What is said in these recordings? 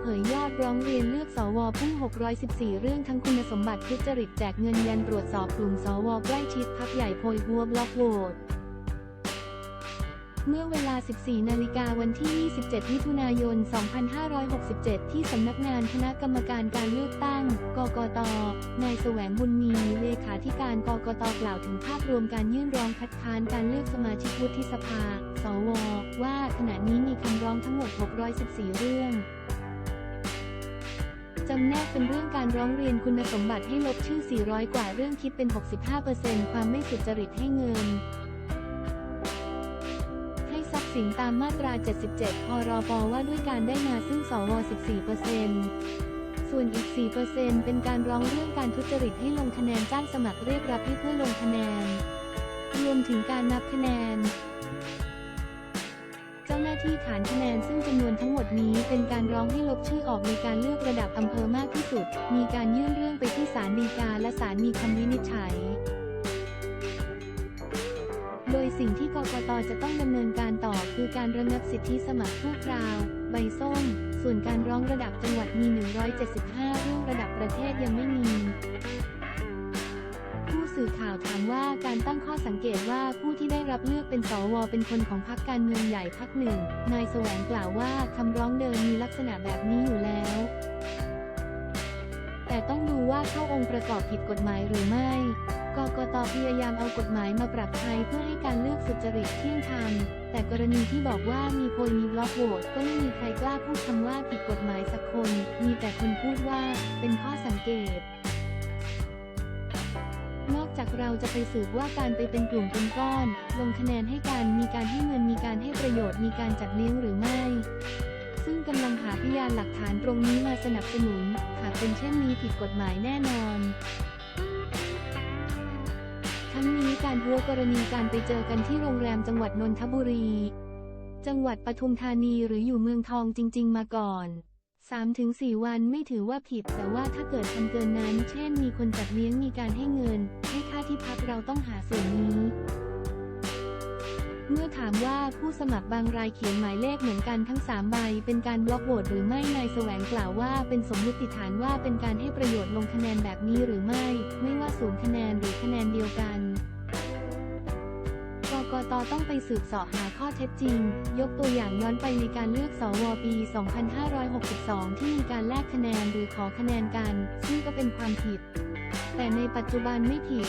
เผยยอดร้องเรียนเลือกสวพุ่ง 614 เรื่องทั้งคุณสมบัติทุจริตแจกเงินยันตรวจสอบกลุ่มสวใกล้ชิดพักใหญ่โพยหัวบล็อกโหวตเมื่อเวลา 14 นาฬิกาวันที่ 27 มิถุนายน 2567 ที่สำนักงานคณะกรรมการการเลือกตั้ง กกต นายแสวงบุญมี เลขาธิการกกต กล่าวถึงภาพรวมการยื่นร้องคัดค้านการเลือกสมาชิกวุฒิสภา สว ว่าขณะนี้มีคำร้องทั้งหมด 614 เรื่องำแนกเป็นเรื่องการร้องเรียนคุณสมบัติให้ลบชื่อ 400 กว่าเรื่องคิดเป็น 65%ความไม่สุจริตให้เงิน ให้ทรัพย์สินตามมาตรา 77 พรบว่าด้วยการได้มาซึ่งสว 14%ส่วนอีก 4%เป็นการร้องเรื่องการทุจริตให้ลงคะแนนจ้างสมัครเรียกรับให้เพื่อลงคะแนน รวมถึงการนับคะแนน ที่ฐานคะแนนซึ่งจำนวนทั้งหมดนี้เป็นการร้องให้ลบชื่อออกในการเลือกระดับอำเภอมากที่สุด มีการยื่นเรื่องไปที่ศาลฎีกาและศาลมีคำวินิจฉัย โดยสิ่งที่กกตจะต้องดำเนินการต่อคือการระงับสิทธิสมัครชั่วคราว ใบส้ม ส่วนการร้องระดับจังหวัดมี 175 เรื่องระดับประเทศยังไม่มี สื่อข่าวถามว่าการตั้งข้อสังเกตว่าผู้ที่ได้รับเลือกเป็นสวเป็นคนของพรรคการเมืองใหญ่พรรคหนึ่ง นายแสวงกล่าวว่าคำร้องเดิมมีลักษณะแบบนี้อยู่แล้ว แต่ต้องดูว่าเข้าองค์ประกอบผิดกฎหมายหรือไม่กกตพยายามเอากฎหมายมาปรับใช้เพื่อให้การเลือกสุจริตเที่ยงธรรม แต่กรณีที่บอกว่ามีโพยมีบล็อกโหวตก็ไม่มีใครกล้าพูดคำว่าผิดกฎหมายสักคน มีแต่คนพูดว่าเป็นข้อสังเกต จากเราจะไปสืบว่าการไปเป็นกลุ่มเป็นก้อน ลงคะแนนให้การมีการให้เงินมีการให้ประโยชน์มีการจัดเลี้ยงหรือไม่ ซึ่งกำลังหาพยานหลักฐานตรงนี้มาสนับสนุน หากเป็นเช่นนี้ผิดกฎหมายแน่นอนทั้งนี้การหัวกรณีการไปเจอกันที่โรงแรมจังหวัดนนทบุรี จังหวัดปทุมธานีหรืออยู่เมืองทองจริง ๆ มาก่อน 3-4 วันไม่ถือว่าผิด แต่ว่าถ้าเกิดทำเกินนั้น เช่น มีคนจัดเลี้ยงมีการให้เงิน ให้ค่าที่พักเราต้องหาส่วนนี้ เมื่อถามว่าผู้สมัครบางรายเขียนหมายเลขเหมือนกันทั้ง 3 ใบ เป็นการบล็อกโหวตหรือไม่นายแสวงกล่าวว่า เป็นสมมติฐานว่าเป็นการให้ประโยชน์ลงคะแนนแบบนี้หรือไม่ ไม่ว่าศูนย์คะแนนหรือคะแน ตต้องไปสืบสาะหาข้อเท็จจริง ยกตัวอย่างย้อนไปในการเลือกสวปี 2562 ที่มีการแลกคะแนนหรือขอคะแนนกัน ซึ่งก็เป็นความผิด แต่ในปัจจุบันไม่ผิด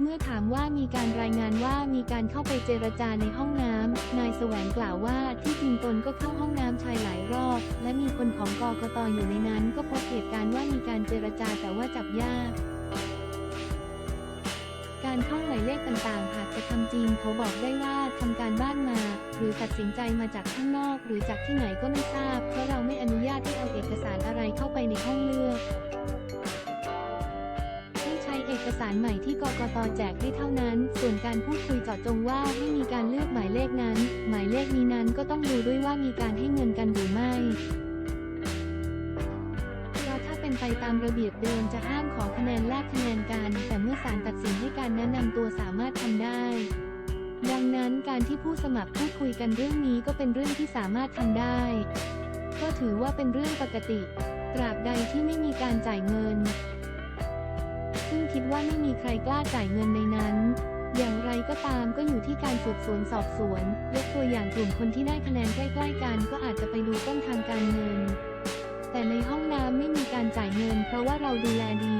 เมื่อถามว่ามีการรายงานว่ามีการเข้าไปเจรจาในห้องน้ำ นายแสวงกล่าวว่าที่จริงตนก็เข้าห้องน้ำชายหลายรอบ และมีคนของกกตอยู่ในนั้น ก็พบเหตุการณ์ว่ามีการเจรจาแต่ว่าจับยาก การท่องหมายเลขต่างๆ หากจะทำจริงเขาบอกได้ว่าทำการบ้านมา หรือตัดสินใจมาจากข้างนอก หรือจากที่ไหนก็ไม่ทราบ เพราะเราไม่อนุญาตให้เอาเอกสารอะไรเข้าไปในห้องเลือกต้ใช้เอกสารใหม่ที่กกตแจกให้เท่านั้น ส่วนการพูดคุยเจาะจงว่าให้มีการเลือกหมายเลขนั้น หมายเลขนี้นั้นก็ต้องดูด้วยว่ามีการให้เงินกันหรือไม่เพราะถ้าเป็นไปตามระเบียบเดิมจะห้ามขอคะแนนแลกคะแนนกัน แต่เมื่อศาลตัดสินให้ การแนะนำตัวสามารถทำได้ ดังนั้นการที่ผู้สมัครพูดคุยกันเรื่องนี้ก็เป็นเรื่องที่สามารถทำได้ ก็ถือว่าเป็นเรื่องปกติ ตราบใดที่ไม่มีการจ่ายเงิน ซึ่งคิดว่าไม่มีใครกล้าจ่ายเงินในนั้นอย่างไรก็ตามก็อยู่ที่การสืบสวนสอบสวน ยกตัวอย่างกลุ่มคนที่ได้คะแนนใกล้ๆกันก็อาจจะไปดูต้นทางการเงิน แต่ในห้องน้ำไม่มีการจ่ายเงินเพราะว่าเราดูแลดี